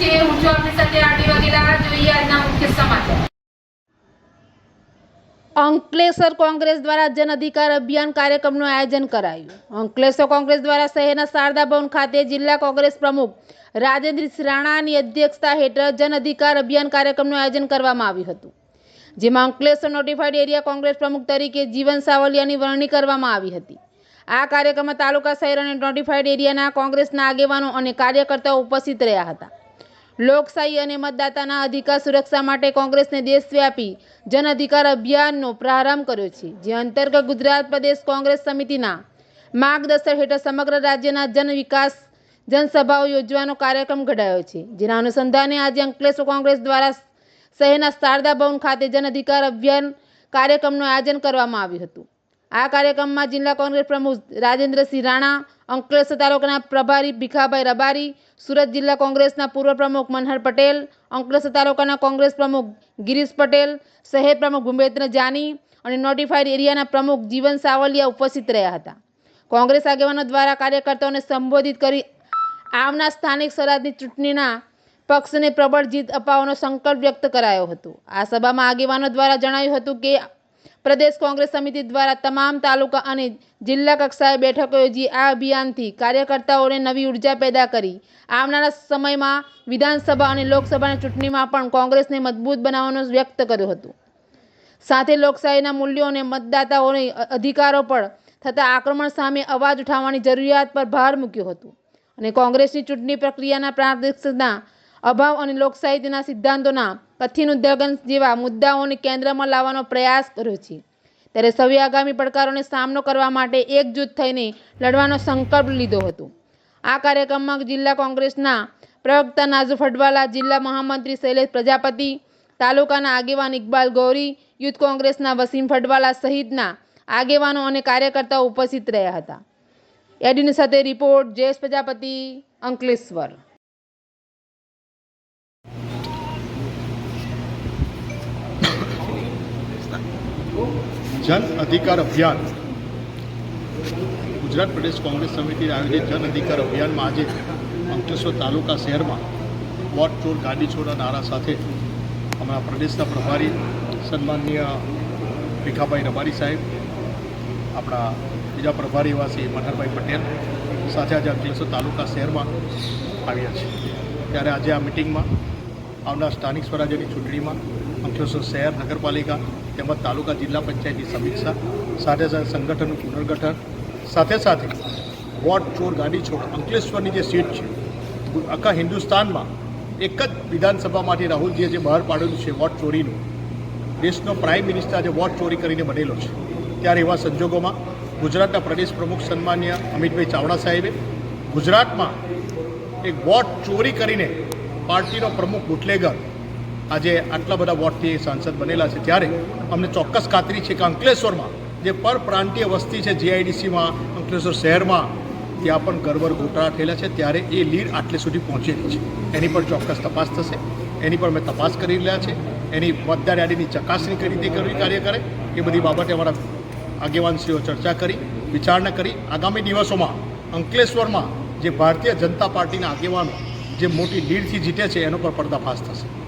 છે હું છું આપની અંકલેશ્વર કોંગ્રેસ દ્વારા જન અધિકાર અભિયાન કાર્યક્રમનું આયોજન કરાયું. અંકલેશ્વર કોંગ્રેસ દ્વારા શહેરના શારદા ભવન ખાતે જિલ્લા કોંગ્રેસ પ્રમુખ રાજેન્દ્ર રાણાની અધ્યક્ષતા હેઠળ જન અધિકાર અભિયાન કાર્યક્રમનું આયોજન કરવામાં આવ્યું હતું. જેમાં અંકલેશ્વર નોટિફાઈડ એરિયા કોંગ્રેસ પ્રમુખ તરીકે જીવન સાવલિયાની વરણી કરવામાં આવી હતી. આ કાર્યક્રમમાં તાલુકા શહેર અને નોટિફાઈડ એરિયાના કોંગ્રેસના આગેવાનો અને કાર્યકર્તાઓ ઉપસ્થિત રહ્યા હતા. લોકશાહી અને મતદાતાના અધિકાર સુરક્ષા માટે કોંગ્રેસને દેશવ્યાપી જન અધિકાર અભિયાનનો પ્રારંભ કર્યો છે, જે અંતર્ગત ગુજરાત પ્રદેશ કોંગ્રેસ સમિતિના માર્ગદર્શન હેઠળ સમગ્ર રાજ્યના જન વિકાસ જનસભાઓ યોજવાનો કાર્યક્રમ ઘડાયો છે, જેના અનુસંધાને આજે અંકલેશ્વર કોંગ્રેસ દ્વારા શહેરના શારદા ભવન ખાતે જન અધિકાર અભિયાન કાર્યક્રમનું આયોજન કરવામાં આવ્યું હતું. આ કાર્યક્રમમાં જિલ્લા કોંગ્રેસ પ્રમુખ રાજેન્દ્રસિંહ રાણા, અંકલેશ્વર તાલુકાના પ્રભારી ભીખાભાઈ રબારી, સુરત જિલ્લા કોંગ્રેસના પૂર્વ પ્રમુખ મનહર પટેલ, અંકલેશ્વર તાલુકાના કોંગ્રેસ પ્રમુખ ગિરીશ પટેલ, શહેર પ્રમુખ ભૂપેન્દ્ર જાની અને નોટિફાઈડ એરિયાના પ્રમુખ જીવન સાવલિયા ઉપસ્થિત રહ્યા હતા. કોંગ્રેસ આગેવાનો દ્વારા કાર્યકર્તાઓને સંબોધિત કરી આવનાર સ્થાનિક સ્વરાજની ચૂંટણીના પક્ષને પ્રબળ જીત અપાવવાનો સંકલ્પ વ્યક્ત કરાયો હતો. આ સભામાં આગેવાનો દ્વારા જણાવ્યું હતું કે પ્રદેશ કોંગ્રેસ સમિતિ દ્વારા તમામ તાલુકા અને જિલ્લા કક્ષાએ બેઠકો યોજી આ અભિયાનથી કાર્યકર્તાઓને નવી ઊર્જા પેદા કરી. આવનારા સમયમાં વિધાનસભા અને લોકસભાની ચૂંટણીમાં પણ કોંગ્રેસને મજબૂત બનાવવાનું વ્યક્ત કર્યું હતું. સાથે લોકશાહીના મૂલ્યો અને મતદાતાઓને અધિકારો પર થતા આક્રમણ સામે અવાજ ઉઠાવવાની જરૂરિયાત પર ભાર મૂક્યો હતો અને કોંગ્રેસની ચૂંટણી પ્રક્રિયાના પારદર્શકતા અભાવ અને લોકશાહીના સિદ્ધાંતોના કથિન ઉલ્લંઘન જેવા મુદ્દાઓને કેન્દ્રમાં લાવવાનો પ્રયાસ કર્યો છે. ત્યારે સૌએ આગામી પડકારોને સામનો કરવા માટે એકજૂથ થઈને લડવાનો સંકલ્પ લીધો હતો. આ કાર્યક્રમમાં જિલ્લા કોંગ્રેસના પ્રવક્તા નાઝુ ફડવાલા જિલ્લા મહામંત્રી શૈલેષ પ્રજાપતિ, તાલુકાના આગેવાન ઇકબાલ ગૌરી, યુથ કોંગ્રેસના વસીમ ફડવાલા સહિતના આગેવાનો અને કાર્યકર્તાઓ ઉપસ્થિત રહ્યા હતા. એડીની સાથે રિપોર્ટ, જયેશ પ્રજાપતિ, અંકલેશ્વર. જન અધિકાર અભિયાન. ગુજરાત પ્રદેશ કોંગ્રેસ સમિતિ આયોજિત જન અધિકાર અભિયાનમાં આજે અંકલેશ્વર તાલુકા શહેરમાં વોટ ચોર ગાડી છોડના નારા સાથે અમારા પ્રદેશના પ્રભારી સન્માનનીય ભીખાભાઈ રબારી સાહેબ, આપણા બીજા પ્રભારી એવા મનહરભાઈ પટેલ સાથે આજે અંકલેશ્વર તાલુકા શહેરમાં આવ્યા છે. ત્યારે આજે આ મિટિંગમાં આવનાર સ્થાનિક સ્વરાજ્યની ચૂંટણીમાં અંકલેશ્વર શહેર, નગરપાલિકા તેમજ તાલુકા જિલ્લા પંચાયતની સમીક્ષા, સાથે સાથે સંગઠનનું પુનર્ગઠન. સાથે સાથે વોટ, ચોર, ગાડી, છોડ અંકલેશ્વરની જે સીટ છે, આખા હિન્દુસ્તાનમાં એક જ વિધાનસભામાંથી રાહુલજીએ જે બહાર પાડેલું છે વોટ ચોરીનું, દેશનો પ્રાઇમ મિનિસ્ટર આજે વોટ ચોરી કરીને બનેલો છે. ત્યારે એવા સંજોગોમાં ગુજરાતના પ્રદેશ પ્રમુખ સન્માન્ય અમિતભાઈ ચાવડા સાહેબે ગુજરાતમાં એક વોટ ચોરી કરીને પાર્ટીનો પ્રમુખ બુટલેગર આજે આટલા બધા વોટથી સાંસદ બનેલા છે. ત્યારે અમને ચોક્કસ ખાતરી છે કે અંકલેશ્વરમાં જે પરપ્રાંતીય વસ્તી છે જીઆઈડીસીમાં, અંકલેશ્વર શહેરમાં, ત્યાં પણ ગરબર ગોટાળા થયેલા છે. ત્યારે એ લીડ આટલે સુધી પહોંચેલી છે. એની પર ચોક્કસ તપાસ થશે. એની પર મેં તપાસ કરી રહ્યા છે. એની મતદાર યાદીની ચકાસણી કરી તે કરવી કાર્ય કરે એ બધી બાબતે અમારા આગેવાનશ્રીઓ ચર્ચા કરી, વિચારણા કરી. આગામી દિવસોમાં અંકલેશ્વરમાં જે ભારતીય જનતા પાર્ટીના આગેવાનો જે મોટી લીડથી જીતે છે, એનો પર પર્દાફાશ થશે.